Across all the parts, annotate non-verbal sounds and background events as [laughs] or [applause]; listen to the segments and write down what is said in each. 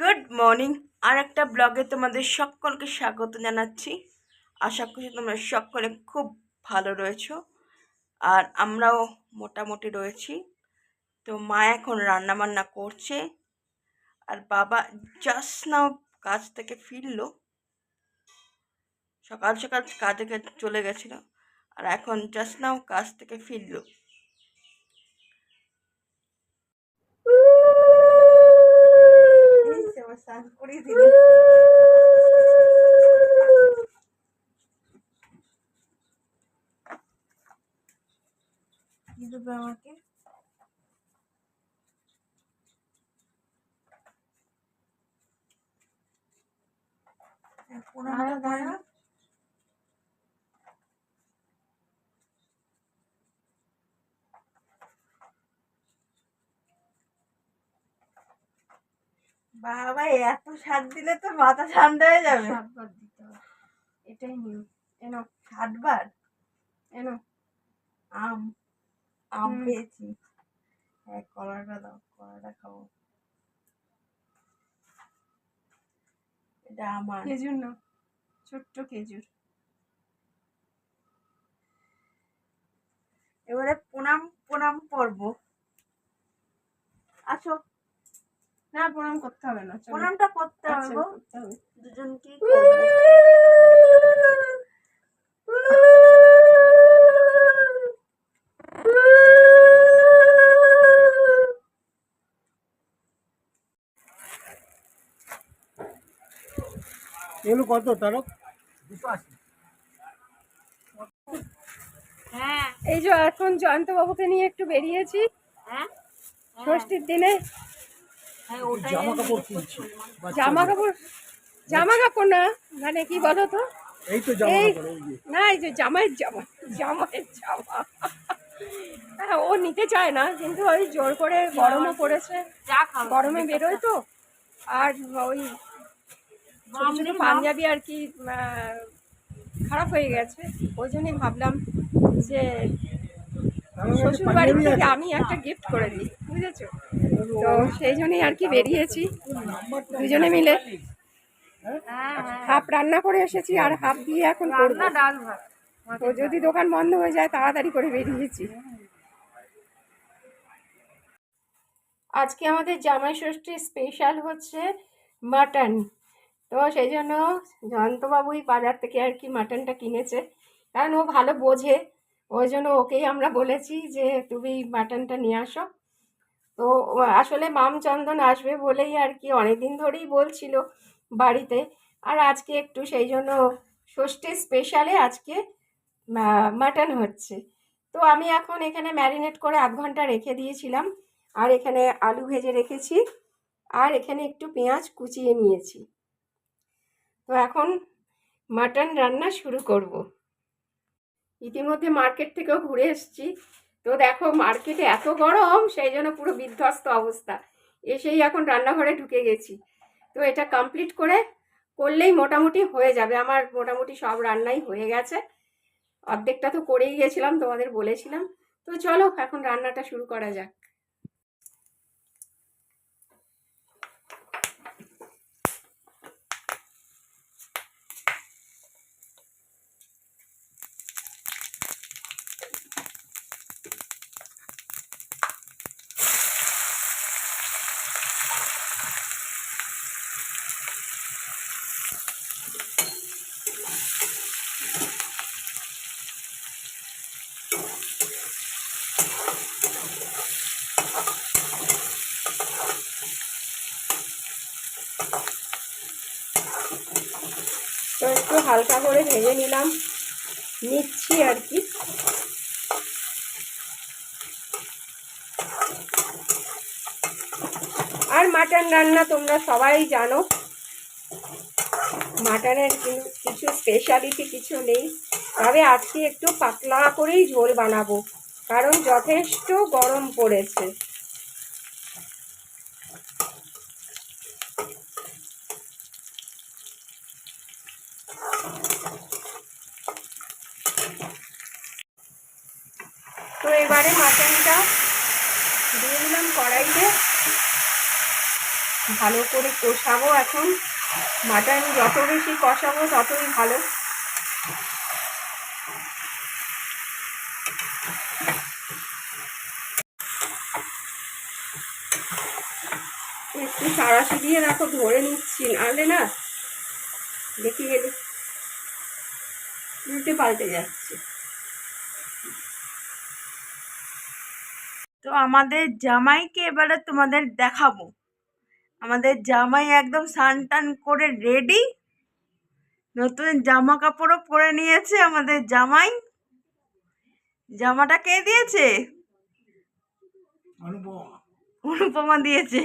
Good morning আর একটা ব্লগে তোমাদের সকলকে স্বাগত জানাচ্ছি। আশা করছি তোমরা সকলে খুব ভালো রয়েছো আর আমরাও মোটামুটি রয়েছি। তো মা এখন রান্না বান্না করছে আর বাবা জাস্ট নাও কাজ থেকে ফিরলো। সকাল সকাল কাজে চলে গেছিল আর এখন জাস্ট নাও কাজ থেকে ফিরলো এই যে আবার স্নান করিয়ে দিল। কি দেবে আমাকে পুরোনো দেয় না বাবা এত স্বাদ দিলে তো মাথা ঠান্ডা হয়ে যাবে। সাতবার দিতে হবে। এটাই নিয়ম। এনো ষাটবার এনো আম। আম পেয়েছি হ্যাঁ কলাটা দাও কলাটা খাব এটা আমার। খেজুর না ছোট্ট খেজুর। এবারে প্রণাম প্রণাম করব আসো। না প্রণাম করতে হবে না। প্রণামটা করতে হবে আচ্ছা, গো হবে। দুজন কি করব। এগুলো কত তারক? দুশো আশি। হ্যাঁ। এই যে এখন জয়ন্ত বাবুকে নিয়ে একটু বেরিয়েছি। হ্যাঁ। ষষ্ঠীর দিনে। হ্যাঁ জামা কাপড় কিনছি জামা কাপড় জামা কাপড় না মানে কি বলো তো? এই তো জামা কাপড় না এই যে জামাইয়ের জামা জামাইয়ের জামা। হ্যাঁ ও নিতে চায় না কিন্তু ওই জোর করে গরমও পড়েছে। গরমে বেরোয় তো। আর ওই ছোট ছোট পাঞ্জাবি আর কি খারাপ হয়ে গেছে। ওই জন্যই ভাবলাম যে শ্বশুর বাড়ি থেকে আমি একটা গিফট করে দিই বুঝেছ? তো সেই জন্যই আর কি বেরিয়েছি। দুজনে মিলে। হাফ রান্না করে এসেছি আর হাফ দিয়ে এখন করব। তো যদি দোকান বন্ধ হয়ে যায় তাড়াতাড়ি করে বেরিয়েছি। আজকে আমাদের জামাই ষষ্ঠী স্পেশাল হচ্ছে মাটন তো সেই জন্য জয়ন্তবাবুই বাজার থেকে আর কি মাটনটা কিনেছে। কারণ ও ভালো বোঝে। ওই জন্য ওকেই আমরা বলেছি যে তুমি মাটনটা নিয়ে আসো। তো আসলে মাম চন্দন আসবে বলেই আর কি অনেকদিন ধরেই বলছিল বাড়িতে। আর আজকে একটু সেই জন্য ষষ্ঠী স্পেশালে আজকে মাটন হচ্ছে। তো আমি এখন এখানে ম্যারিনেট করে আধ ঘণ্টা রেখে দিয়েছিলাম। আর এখানে আলু ভেজে রেখেছি। আর এখানে একটু পেঁয়াজ কুচিয়ে নিয়েছি। তো এখন মাটন রান্না শুরু করব। ইতিমধ্যে মার্কেট থেকেও ঘুরে এসেছি। তো দেখো মার্কেটে এত গরম, সেই জন্য পুরো বিধ্বস্ত অবস্থা। এসেই এখন রান্নাঘরে ঢুকে গেছি। তো এটা কমপ্লিট করে করলেই মোটামুটি হয়ে যাবে। আমার মোটামুটি সব রান্নাই হয়ে গেছে। অর্ধেকটা তো করেই গেছিলাম, তোমাদের বলেছিলাম। তো চলো এখন রান্নাটা শুরু করা যাক তো একটু হালকা করে ভেজে নিলাম। নিচ্ছি আর কি। আর মাটন রান্না তোমরা সবাই জানো। মাটনের কিছু স্পেশালিটি কিছু নেই। তবে আজকে একটু পাতলা করেই ঝোল বানাবো। কারণ যথেষ্ট গরম পড়েছে তো এবারে মাটনটা দিয়ে দিলাম কড়াইতে। ভালো করে কষাবো এখন। মাটন যত বেশি কষাবো ততই ভালো। একটু সারাশি দিয়ে রাখো ধরে নিচ্ছি। নাহলে না, দেখি গেলে উল্টে পাল্টে যাচ্ছে। তো আমাদের জামাইকে এবারে তোমাদের দেখাবো। আমাদের জামাই একদম স্নান টান করে রেডি নতুন জামা কাপড়ও পরে নিয়েছে আমাদের জামাই। জামাটা কে দিয়েছে? অনুপমা। অনুপমা দিয়েছে।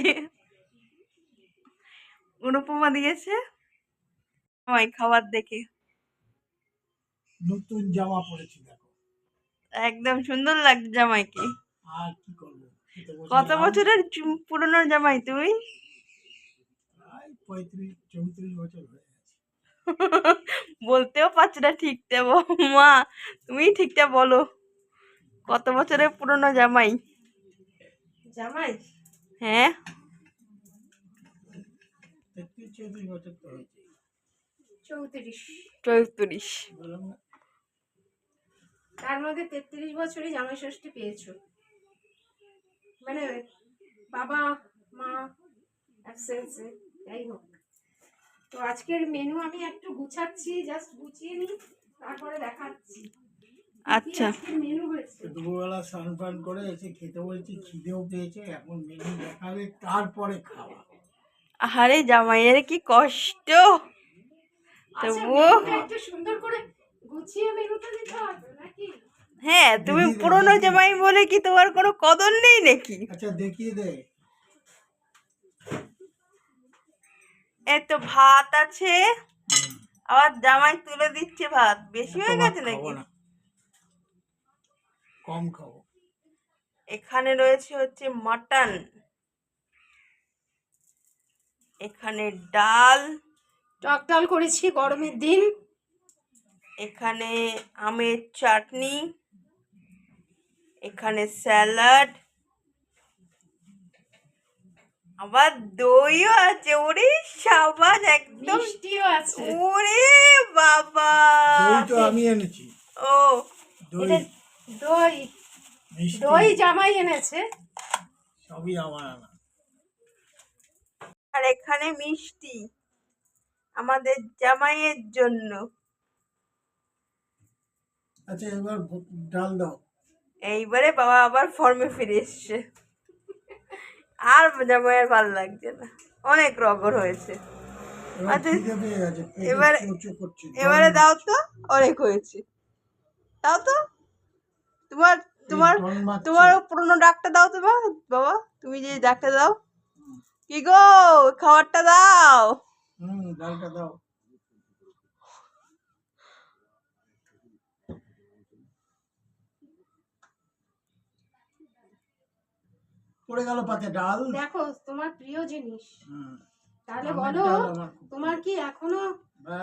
অনুপমা দিয়েছে? জামাই খাবার দেখে। নতুন জামা পরেছি দেখো। একদম সুন্দর লাগছে জামাইকে। আর কি করব? কত বছরের পুরনো জামাই তুমি প্রায় পঁয়ত্রিশ চৌত্রিশ বছর হয়ে [laughs] বলতেও পারছি না ঠিকটা ব- মা তুমি ঠিকটা বলো। কত বছরের পুরনো জামাই? জামাই? হ্যাঁ। চৌত্রিশ তার মধ্যে তেত্রিশ বছরই জামাই ষষ্ঠী পেয়েছ। মানে বাবা মা অ্যাবসেন্সে যাই হোক। তো আজকের মেনু আমি একটু গুছাচ্ছি জাস্ট গুছিয়ে নিই তারপরে দেখাচ্ছি। আচ্ছা। মেনু হয়েছে? দুপুরবেলা স্নান ফান করে এসে খেতে বলছি খিদেও পেয়েছে এখন মেনু দেখাবে তারপরে খাওয়া। জামাইয়ের কি কষ্ট! আচ্ছা, তবুও একটু সুন্দর করে গুছিয়ে মেনুটা দিতে হবে নাকি? হ্যাঁ তুমি পুরনো জামাই বলে কি তোমার কোনো কদর নেই নাকি? আচ্ছা দেখিয়ে দে। এই তো ভাত আছে। আবার জামাই তুলে দিচ্ছে ভাত। বেশি হয়ে গেছে নাকি? কম খাব। এখানে রয়েছে হচ্ছে মাটন। এখানে ডাল। টক ডাল করেছি গরমের দিন। এখানে আমের চাটনি। এখানে স্যালাড আবার দইও আছে ওরে সাবাস একদম মিষ্টিও আছে। ওরে বাবা। দই তো আমি এনেছি। ও দই। দই। দই জামাই এনেছে। সবই আমার আনা। আর এখানে মিষ্টি আমাদের জামাইয়ের জন্য। আচ্ছা এবার ডাল দাও। এইবারে বাবা আবার ফর্মে ফিরে এসছে। আর জামাইয়ের ভালো লাগছে না। অনেক রগর হয়েছে। এবার আচ্ছা, এবারে- এবারে দাও তো অনেক হয়েছে। দাও তো। তোমার তোমার তোমার পুরনো ডাকটা দাও তো বাবা তুমি যে ডাকটা দাও। কি গো খাবারটা দাও। হুম ডালটা দাও। পড়ে গেল পাতে ডাল। দেখো তোমার প্রিয় জিনিস। তাহলে বলো তোমার কি এখনও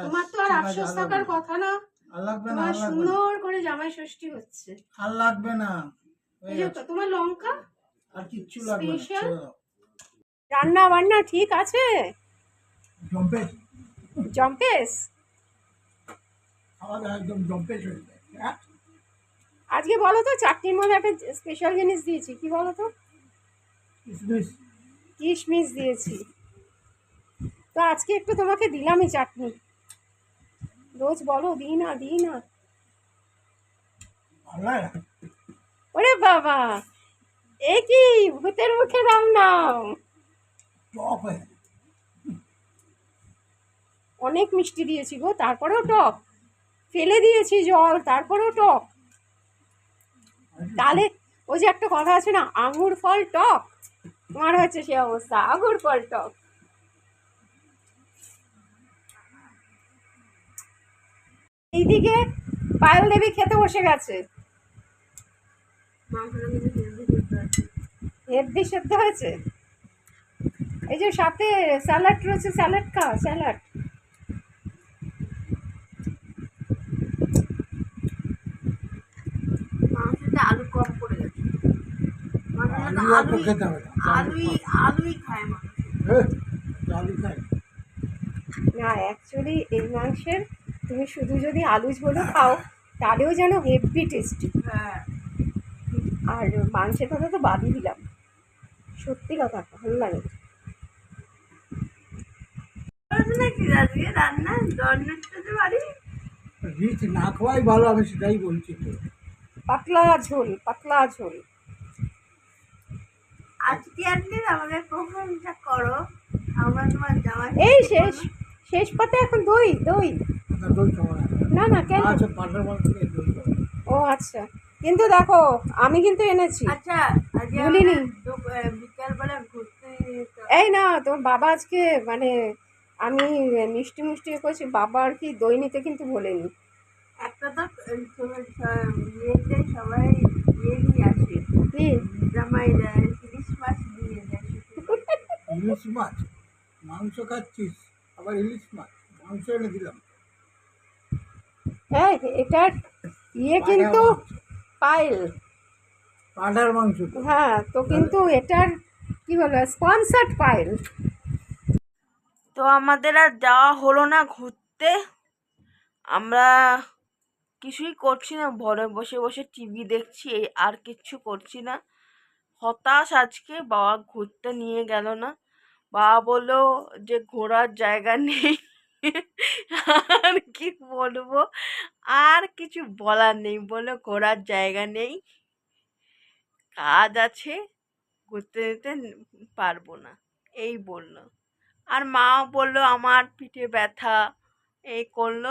তোমার তো আর আফসোস থাকার কথা না। আর লাগবে না সুন্দর করে জামাই ষষ্ঠী হচ্ছে। আর লাগবে না। এই যে তোমার লঙ্কা? আর কিচ্ছু লাগবে না রান্না বান্না ঠিক আছে? জম্পে জম্পেস খাওয়া দাওয়া একদম জম্পে চলে যায়। হ্যাঁ? আজকে বলো তো চাটনির মধ্যে একটা স্পেশাল জিনিস দিয়েছি। কি বলো তো? কিশমিশ দিয়েছি। তো আজকে একটু তোমাকে দিলামই চাটনি। রোজ বলো দিই না দিই না? ওরে বাবা এ কি ভূতের মুখে দাম নাও। অনেক মিষ্টি দিয়েছি গো তারপরেও টক। ফেলে দিয়েছি জল তারপরেও টক। তাহলে ওই যে একটা কথা আছে না আঙুর ফল টক? তোমার হচ্ছে সে অবস্থা। আগুর পল্টক। টক এইদিকে পায়ল দেবী খেতে বসে গেছে। হেভি সেদ্ধ হয়েছে। এই যে সাথে স্যালাড রয়েছে, স্যালাড খা, স্যালাড মাংসতে আলু কম পড়ে গেছে আলু খেতে হবে আলুই আলুই খায় আলু খাই না অ্যাকচুয়ালি এই মাংসের তুমি শুধু যদি আলু ঝোলও খাও তাহলেও যেন হেভি টেস্টি হ্যাঁ। আর মাংসের কথা তো বাদই দিলাম। সত্যি কথা ভালো লাগে। না খাওয়াই ভালো আমি সেটাই বলছি পাতলা ঝোল পাতলা ঝোল। আজকে আপনি আমাদের করো। আমরা তোমার জামাই এই শেষ শেষ পাতে এখন দই দই। না না। কেন? আচ্ছা ও আচ্ছা। কিন্তু দেখো আমি কিন্তু এনেছি। আচ্ছা ভুলিনি। বিকালবেলা ঘুরতে এই না তোর বাবা আজকে মানে আমি মিষ্টি মিষ্টি করেছি। বাবা আর কি দই নিতে কিন্তু বলেনি। একটা তো সবাই ইয়ে নিয়ে আসে কি দিয়ে দেয় ইলিশ মাছ মাংস খাচ্ছিস আবার ইলিশ মাছ মাংস এনে দিলাম। হ্যাঁ এটার ইয়ে কিন্তু পাইল পাটার মাংস হ্যাঁ তো কিন্তু এটার কি বলব স্পন্সার্ড পাইল তো আমাদের আর যাওয়া হলো না ঘুরতে। আমরা কিছুই করছি না ঘরে বসে বসে টিভি দেখছি আর কিচ্ছু করছি না। হতাশ আজকে বাবা ঘুরতে নিয়ে গেল না। বাবা বলল যে ঘোরার জায়গা নেই। আর কি বলব? আর কিছু বলার নেই। বলল ঘোরার জায়গা নেই। কাজ আছে, ঘুরতে যেতে পারব না। এই বলল। আর মাও বলল, আমার পিঠে ব্যথা। এই করল।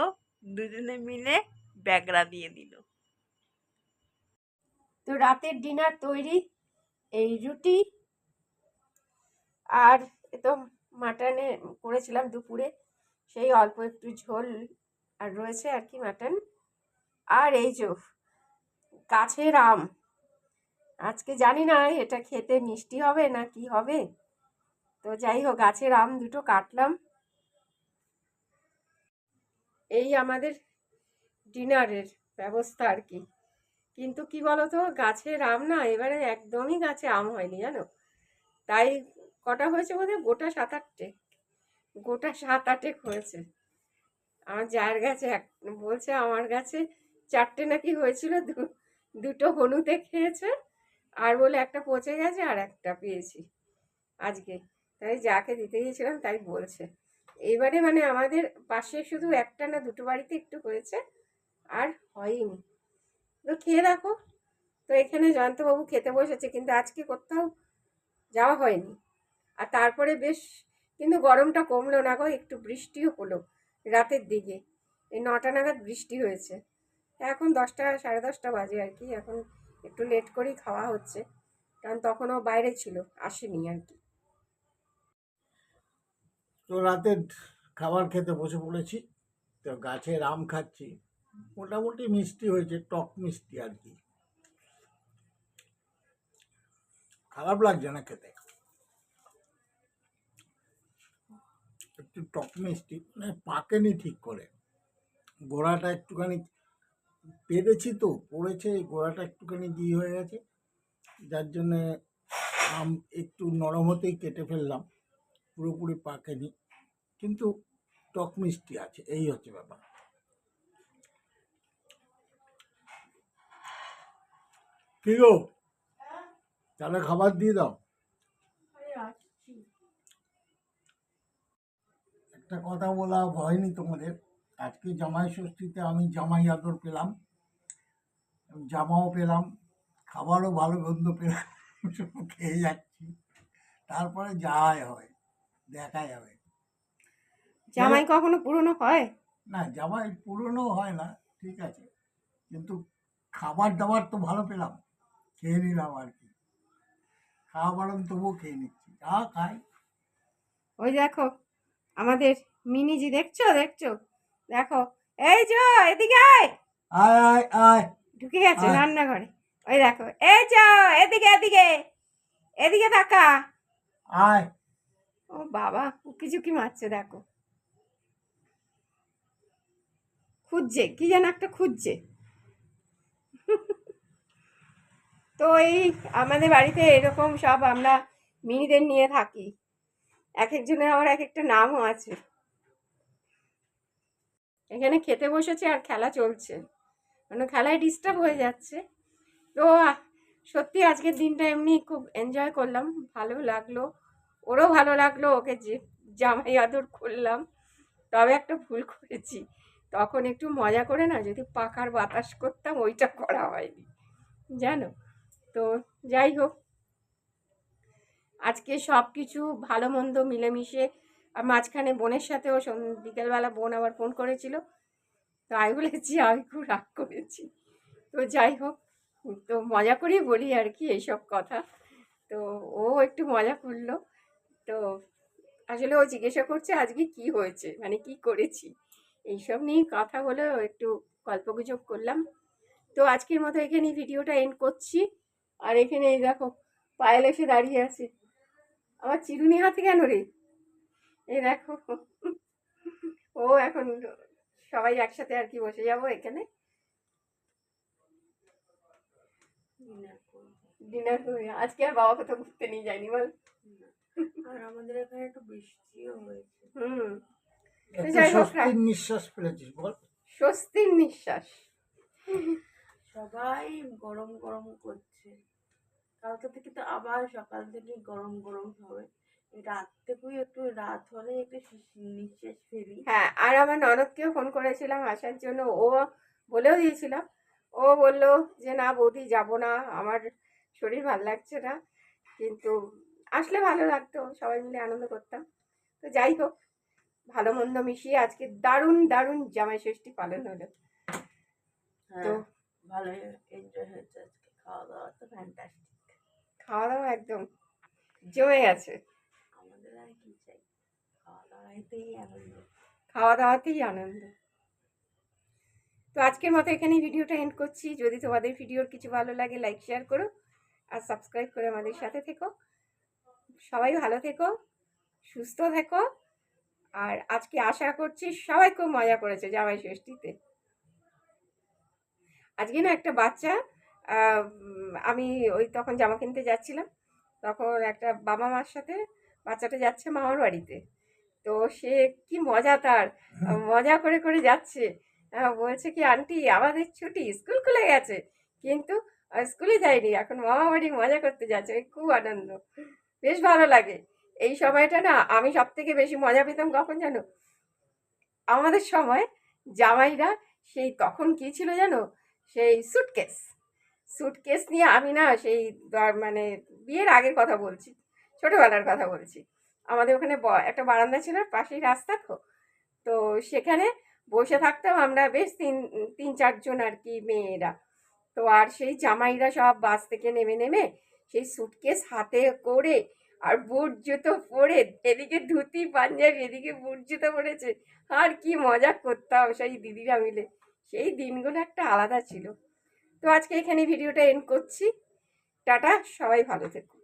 দুজনে মিলে ব্যাগরা দিয়ে দিল। তো রাতের ডিনার তৈরি। এই রুটি। আর এ তো মাটনে করেছিলাম দুপুরে। সেই অল্প একটু ঝোল আর রয়েছে আর কি মাটন। আর এই যে গাছের আম। আজকে জানি না এটা খেতে মিষ্টি হবে না কি হবে। তো যাই হোক, গাছের আম দুটো কাটলাম। এই আমাদের ডিনারের ব্যবস্থা আর কি। কিন্তু কি বলতো, গাছের আম না এবারে একদমই গাছে আম হয়নি জানো? তাই কটা হয়েছে বোধহয়? গোটা সাত আটটে। গোটা সাত আটেক হয়েছে। আমার যার গাছে এক, বলছে আমার গাছে চারটে নাকি হয়েছিল দুটো হনুতে খেয়েছে, আর বলে একটা পচে গেছে আর একটা পেয়েছি আজকে। তাই যাকে দিতে গিয়েছিলাম তাই বলছে। এবারে মানে আমাদের পাশে শুধু একটা না, দুটো বাড়িতে একটু হয়েছে, আর হয়নি। তো খেয়ে দেখো। তো এখানে জয়ন্তবাবু খেতে বসেছে, কিন্তু আজকে কোথাও যাওয়া হয়নি। আর তারপরে বেশ কিন্তু গরমটা কমলো না গো, একটু বৃষ্টিও হলো রাতের দিকে। এই নটা নাগাদ বৃষ্টি হয়েছে। এখন দশটা, সাড়ে দশটা বাজে আর কি, এখন একটু লেট করেই খাওয়া হচ্ছে। কারণ তখনও বাইরে ছিল, আসেনি আর কি। তো রাতে খাবার খেতে বসে পড়েছি, তো গাছের আম খাচ্ছি। মোটামুটি মিষ্টি হয়েছে, টক মিষ্টি আর কি। খারাপ লাগছে না খেতে। একটু টক মিষ্টি মানে পাকেনি ঠিক করে। গোড়াটা একটুখানি পেরেছি তো, পড়েছে গোড়াটা একটুখানি দিয়ে হয়ে গেছে। যার জন্যে আম একটু নরম হতেই কেটে ফেললাম, পুরোপুরি পাকেনি। কিন্তু টক মিষ্টি আছে, এই হচ্ছে ব্যাপার। কি গো? তাহলে খাবার দিয়ে দাও। একটা কথা বলা হয়নি তোমাদের। আজকে জামাই ষষ্ঠীতে আমি জামাই আদর পেলাম জামাও পেলাম খাবারও ভালো গন্ধ পেলাম শুধু খেয়ে যাচ্ছি। তারপরে যাই হয় দেখা যাবে জামাই কখনো পুরনো হয়? না জামাই পুরনো হয় না ঠিক আছে। কিন্তু খাবার দাবার তো ভালো পেলাম খেয়ে নিলাম আর কি। খাওয়া বারণ তবুও খেয়ে নিচ্ছি যা খাই। ওই দেখো আমাদের মিনিজি দেখছ? দেখছ? দেখো। এই যো এদিকে আয়। আয় আয় আয়। ঢুকে গেছে রান্নাঘরে। ওই দেখো। এই যো এদিকে এদিকে। এদিকে তাকা। আয়। ও বাবা উকি ঝুঁকি মারছে দেখো। খুঁজছে কি যেন একটা খুঁজছে। তো এই আমাদের বাড়িতে এরকম সব আমরা মিনিদের নিয়ে থাকি। এক একজনের আমার এক একটা নামও আছে। এখানে খেতে বসেছে আর খেলা চলছে। মানে খেলায় ডিস্টার্ব হয়ে যাচ্ছে। তো সত্যি আজকের দিনটা এমনি খুব এনজয় করলাম। ভালো লাগল। ওরও ভালো লাগল। ওকে যে জামাই আদর করলাম। তবে একটা ভুল করেছি। তখন একটু মজা করে না যদি পাখার বাতাস করতাম, ওইটা করা হয়নি। জানো? তো যাই হোক। আজকে সব কিছু ভালো মন্দ মিলেমিশে মাঝখানে বোনের সাথেও বিকেলবেলা বোন আবার ফোন করেছিল। তো আমি বলেছি, আমি খুব রাগ করেছি। তো যাই হোক, তো মজা করেই বলি আর কি এইসব কথা। তো ও একটু মজা করল। তো আসলে ও জিজ্ঞাসা করছে, আজকে কি হয়েছে? মানে কি করেছি? এইসব নিয়ে কথা বলে একটু গল্পগুজব করলাম। তো আজকের মতো এখানে ভিডিওটা এন্ড করছি। আর এখানে এই দেখো, পায়েল এসে দাঁড়িয়ে আছে। আমার চিরুনি হাতে কেন রে? এই দেখো। ও এখন সবাই একসাথে আর কি বসে যাব এখানে। ডিনার করে আজকে আর বাবা কোথাও ঘুরতে নিয়ে যায়নি বল। আর আমাদের এখানে একটু বৃষ্টিও হয়েছে। হুম। যাই হোক, স্বস্তির নিঃশ্বাস ফেলেছিস বল। স্বস্তির নিঃশ্বাস। সবাই গরম গরম করছে। কালকে থেকে তো আবার সকাল থেকে গরম গরম হবে। রাত থেকেই একটু রাত হলে একটু নিঃশ্বাস ফেলি। হ্যাঁ আর আমার ননদকেও ফোন করেছিলাম আসার জন্য। ও বলেও দিয়েছিলাম ও বলল যে না বৌদি যাব না। আমার শরীর ভালো লাগছে না। কিন্তু আসলে ভালো লাগতো। সবাই মিলে আনন্দ করতাম। তো যাই হোক ভালো মন্দ মিশিয়ে আজকে দারুণ দারুণ জামাই ষষ্ঠী পালন হলো। হ্যাঁ তো ভালোই এনজয় হয়েছে আজকে। খাওয়া দাওয়া তো ফ্যান্টাস্টিক খাওয়া দাওয়া একদম জমে গেছে। খাওয়া দাওয়াতেই আনন্দ। তো আজকের মতো এখানেই ভিডিওটা এন্ড করছি। যদি তোমাদের ভিডিওর কিছু ভালো লাগে লাইক শেয়ার করো আর সাবস্ক্রাইব করে আমাদের সাথে থেকো। সবাই ভালো থেকো সুস্থ থেকো আর আজকে আশা করছি সবাই খুব মজা করেছে জামাই ষষ্ঠীতে। আজকে না একটা বাচ্চা আমি ওই তখন জামা কিনতে যাচ্ছিলাম। তখন একটা বাবা মার সাথে বাচ্চাটা যাচ্ছে মামার বাড়িতে। তো সে কি মজা তার মজা করে করে যাচ্ছে। বলছে কি আন্টি আমাদের ছুটি স্কুল খুলে গেছে। কিন্তু স্কুলে যায়নি। এখন মামা বাড়ি মজা করতে যাচ্ছে। খুব আনন্দ। বেশ ভালো লাগে। এই সময়টা না আমি সব থেকে বেশি মজা পেতাম কখন জানো? আমাদের সময় জামাইরা সেই তখন কি ছিল জানো? সেই সুটকেস সুটকেস নিয়ে আমি না সেই মানে বিয়ের আগের কথা বলছি, ছোটোবেলার কথা বলছি। আমাদের ওখানে একটা বারান্দা ছিল পাশেই রাস্তা তো তো সেখানে বসে থাকতাম আমরা বেশ তিন তিন চারজন আর কি মেয়েরা। তো আর সেই জামাইরা সব বাস থেকে নেমে নেমে সেই সুটকেস হাতে করে আর বুট জুতো পরে এদিকে ধুতি, পাঞ্জাবি, এদিকে বুট জুতো পরেছে। আর কি মজা করতাম সেই দিদিরা মিলে। সেই দিনগুলো একটা আলাদা ছিল। তো আজকে এখানে ভিডিওটা এন্ড করছি। টাটা সবাই ভালো থেকো।